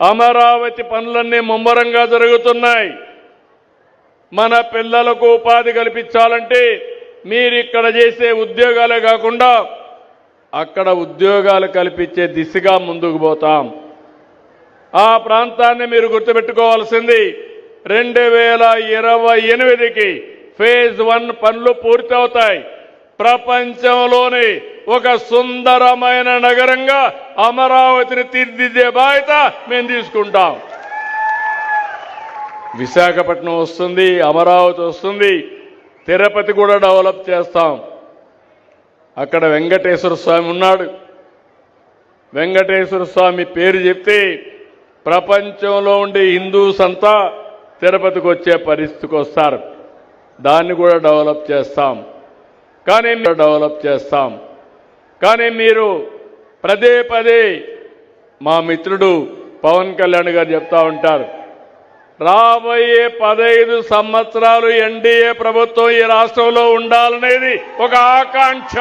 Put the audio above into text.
అమరావతి పనులన్నీ ముమ్మరంగా జరుగుతున్నాయి. మన పిల్లలకు ఉపాధి కల్పించాలంటే మీరు ఇక్కడ చేసే ఉద్యోగాలే కాకుండా అక్కడ ఉద్యోగాలు కల్పించే దిశగా ముందుకు పోతాం. ఆ ప్రాంతాన్ని మీరు గుర్తుపెట్టుకోవాల్సింది రెండు వేల ఇరవై ఎనిమిదికి ఫేజ్ వన్ పనులు పూర్తవుతాయి. ప్రపంచంలోని ఒక సుందరమైన నగరంగా అమరావతిని తీర్చిదిద్దే బాధ్యత మేము తీసుకుంటాం. విశాఖపట్నం వస్తుంది అమరావతి వస్తుంది తిరుపతి కూడా డెవలప్ చేస్తాం. అక్కడ వెంకటేశ్వర స్వామి ఉన్నాడు. వెంకటేశ్వర స్వామి పేరు చెప్తే ప్రపంచంలో ఉండే హిందూస్ అంతా తిరుపతికి వచ్చే పరిస్థితికి వస్తారు. దాన్ని కూడా డెవలప్ చేస్తాం. కానీ డెవలప్ చేస్తాం. కానీ మీరు పదే పదే మా మిత్రుడు పవన్ కళ్యాణ్ గారు చెప్తా ఉంటారు రాబోయే పదహైదు సంవత్సరాలు ఎన్డీఏ ప్రభుత్వం ఈ రాష్ట్రంలో ఉండాలనేది ఒక ఆకాంక్ష.